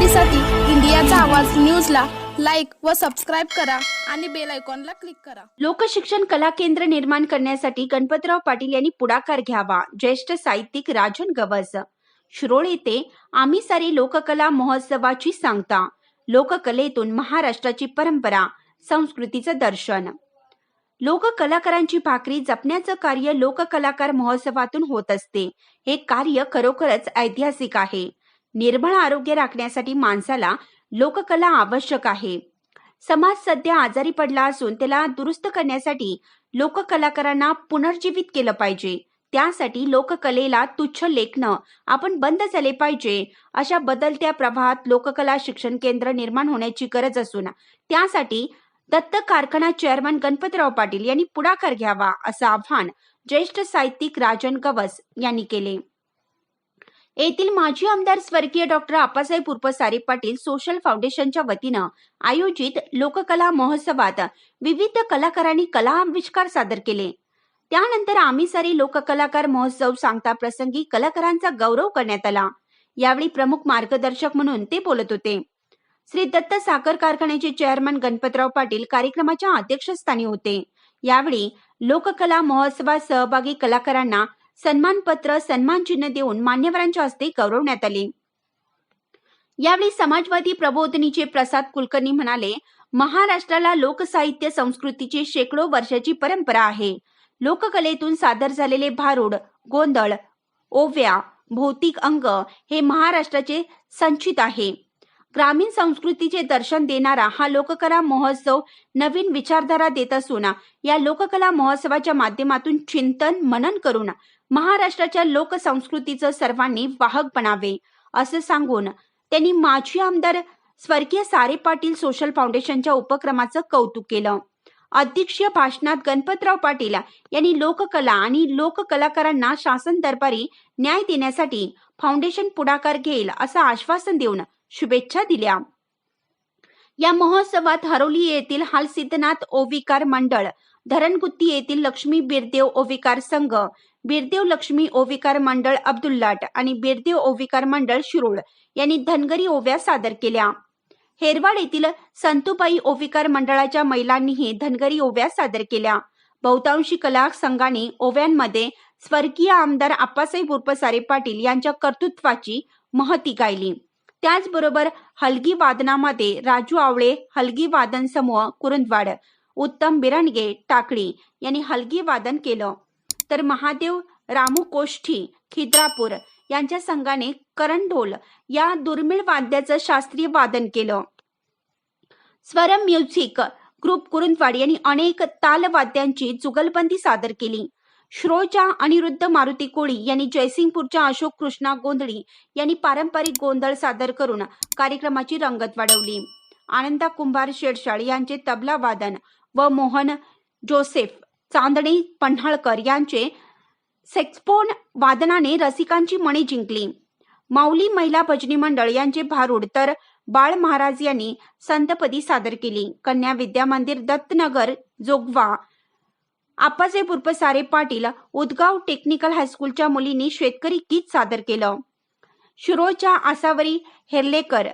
घडामोडीसाठी इंडियाचा आवाज न्यूजला लाईक व सबस्क्राईब करा आणि बेल आयकॉनला क्लिक करा. लोकशिक्षण कला केंद्र निर्माण करण्यासाठी गणपतराव पाटील यांनी पुढाकार घ्यावा. ज्येष्ठ साहित्यिक राजन गवस. शिरोळ येथे आम्ही सारी लोककला महोत्सवाची सांगता. लोककलेतून महाराष्ट्राची परंपरा संस्कृतीचं दर्शन. लोककलाकारांची भाकरी जपण्याचं कार्य लोककलाकार महोत्सवातून होत असते. हे कार्य खरोखरच ऐतिहासिक आहे. निर्मळ आरोग्य राखण्यासाठी माणसाला लोककला आवश्यक आहे. समाज सध्या आजारी पडला असून त्याला दुरुस्त करण्यासाठी लोककलाकारांना पुनर्जीवित केलं पाहिजे. त्यासाठी लोककलेला तुच्छ लेखणं आपण बंद झाले पाहिजे. अशा बदलत्या प्रवाहात लोककला शिक्षण केंद्र निर्माण होण्याची गरज असून त्यासाठी दत्त कारखाना चेअरमन गणपतराव पाटील यांनी पुढाकार घ्यावा असं आव्हान ज्येष्ठ साहित्यिक राजन गवस यांनी केले. येथील माजी आमदार स्वर्गीय डॉक्टर आप्पासाहेब उर्फ सारे पाटील सोशल फाउंडेशनच्या वतीनं आयोजित लोककला महोत्सवात विविध कलाकारांनी कला आविष्कार सादर केले. त्यानंतर आम्ही सारी लोककलाकार महोत्सव सांगता प्रसंगी कलाकारांचा गौरव करण्यात आला. यावेळी प्रमुख मार्गदर्शक म्हणून ते बोलत होते. श्री दत्त साखर कारखान्याचे चेअरमन गणपतराव पाटील कार्यक्रमाच्या अध्यक्षस्थानी होते. यावेळी लोककला महोत्सवात सहभागी कलाकारांना सन्मानपत्र सन्मान चिन्ह देऊन मान्यवरांच्या हस्ते गौरवण्यात आले. यावेळी समाजवादी प्रबोधनीचे प्रसाद कुलकर्णी म्हणाले महाराष्ट्राला लोकसाहित्य संस्कृतीची शेकडो वर्षाची परंपरा आहे. लोककलेतून सादर झालेले भारूड गोंधळ ओव्या भौतिक अंग हे महाराष्ट्राचे संचित आहे. ग्रामीण संस्कृतीचे दर्शन देणारा हा लोककला महोत्सव नवीन विचारधारा देत असून या लोककला महोत्सवाच्या माध्यमातून चिंतन मनन करून महाराष्ट्राच्या लोकसंस्कृतीचं सर्वांनी वाहक बनावे असं सांगून त्यांनी माजी आमदार स्वर्गीय सारे पाटील सोशल फाउंडेशनच्या उपक्रमाचं कौतुक केलं. अध्यक्षीय भाषणात गणपतराव पाटील यांनी लोककला आणि लोककलाकारांना शासन दरबारी न्याय देण्यासाठी फाउंडेशन पुढाकार घेईल असं आश्वासन देऊन शुभेच्छा दिल्या. या महोत्सवात हरोली येथील हालसिद्धनाथ ओविकार मंडळ धरणगुत्ती येथील लक्ष्मी बिरदेव ओविकार संघ बिरदेव लक्ष्मी ओविकार मंडळ अब्दुल्लाट आणि बिरदेव ओविकार मंडळ शिरोळ यांनी धनगरी ओव्या सादर केल्या. हेरवाड येथील संतुबाई ओविकार मंडळाच्या महिलांनीही धनगरी ओव्या सादर केल्या. बहुतांशी कला संघाने ओव्यांमध्ये स्वर्गीय आमदार आप्पासाहेब उर्फ सारे पाटील यांच्या कर्तृत्वाची महती गायली. त्याचबरोबर हलगी वादनामध्ये राजू आवळे हलगी वादन समूह कुरुंदवाड उत्तम बिरणगे टाकळी यांनी हलगी वादन केलं. तर महादेव रामू कोष्ठी खिद्रापूर यांच्या संघाने करंढोल या दुर्मिळ वाद्याचं शास्त्रीय वादन केलं. स्वरम म्युझिक ग्रुप कुरुंदवाड यांनी अनेक तालवाद्यांची जुगलबंदी सादर केली. श्रोच्या अनिरुद्ध मारुती कोळी यांनी जयसिंगपूरच्या अशोक कृष्णा गोंधळी यांनी पारंपरिक गोंधळ सादर करून कार्यक्रमाची रंगत वाढवली. आनंदा कुंभार शेडशाळ यांचे तबला वादन व मोहन जोसेफ चांदणी पन्हाळकर यांचे सेक्सपोन वादनाने रसिकांची मने जिंकली. माऊली महिला भजनी मंडळ यांचे भारूड तर बाळ महाराज यांनी संतपदी सादर केली. कन्या विद्या मंदिर दत्तनगर जोगवा. आप्पासाहेब उर्फ सारे पाटील उदगाव टेक्निकल हायस्कूलच्या मुलींनी शेतकरी गीत सादर केलं. शिरोळच्या आसावरी हेर्लेकर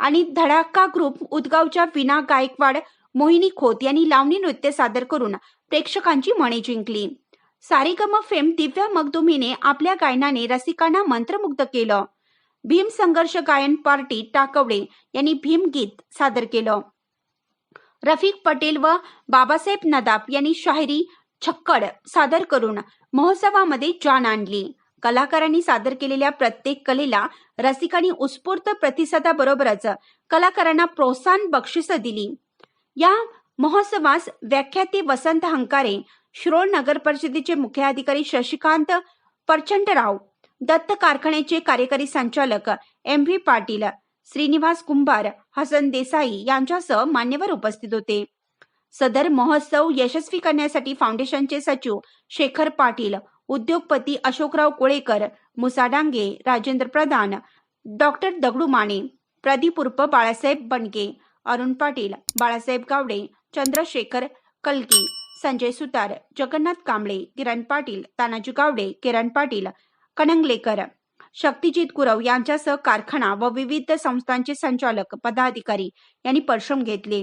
आणि धडाका ग्रुप उदगावच्या विना गायकवाड मोहिनी खोत यांनी लावणी नृत्य सादर करून प्रेक्षकांची मने जिंकली. सारेगम फेम दिव्या मगदुमीने आपल्या गायनाने रसिकांना मंत्रमुग्ध केलं. भीम संघर्ष गायन पार्टी टाकवडे यांनी भीम गीत सादर केलं. रफिक पटेल व बाबासाहेब नदाब यांनी शायरी छक्कड सादर करून महोत्सवामध्ये जान आणली. कलाकारांनी सादर केलेल्या प्रत्येक कलेला रसिकांनी उत्स्फूर्त प्रतिसादाबरोबरच कलाकारांना प्रोत्साहन बक्षिसं दिली. या महोत्सवास व्याख्याते वसंत हंकारे श्रोळ नगर परिषदेचे मुख्याधिकारी शशिकांत परचंडराव दत्त कारखान्याचे कार्यकारी संचालक एम व्ही पाटील श्रीनिवास कुंभार हसन देसाई यांच्यासह मान्यवर उपस्थित होते. सदर महोत्सव यशस्वी करण्यासाठी फाउंडेशनचे सचिव शेखर पाटील उद्योगपती अशोकराव कोळेकर मुसा डांगे राजेंद्र प्रधान डॉक्टर दगडू माने प्रदीप उर्फ बाळासाहेब बनगे अरुण पाटील बाळासाहेब गावडे चंद्रशेखर कलकी संजय सुतार जगन्नाथ कांबळे किरण पाटील तानाजी गावडे किरण पाटील कणंगलेकर शक्तिजीत गुरव यांच्यासह कारखाना व विविध संस्थांचे संचालक पदाधिकारी यांनी परिश्रम घेतले.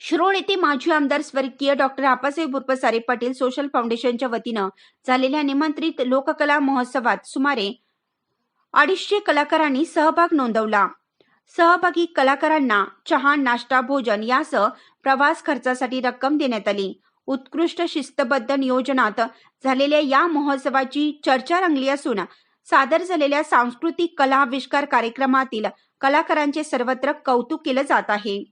शिरोळ येथे माजी आमदार स्वर्गीय डॉक्टर आपासाहेब उर्फ सारे पाटील सोशल फाउंडेशनच्या वतीनं झालेल्या निमंत्रित लोककला महोत्सवात सुमारे अडीचशे कलाकारांनी सहभाग नोंदवला. सहभागी कलाकारांना चहा नाश्ता भोजन यासह प्रवास खर्चासाठी रक्कम देण्यात आली. उत्कृष्ट शिस्तबद्ध नियोजनात झालेल्या या महोत्सवाची चर्चा रंगली असून सादर झालेल्या सांस्कृतिक कला आविष्कार कार्यक्रमातील कलाकारांचे सर्वत्र कौतुक केलं जात आहे.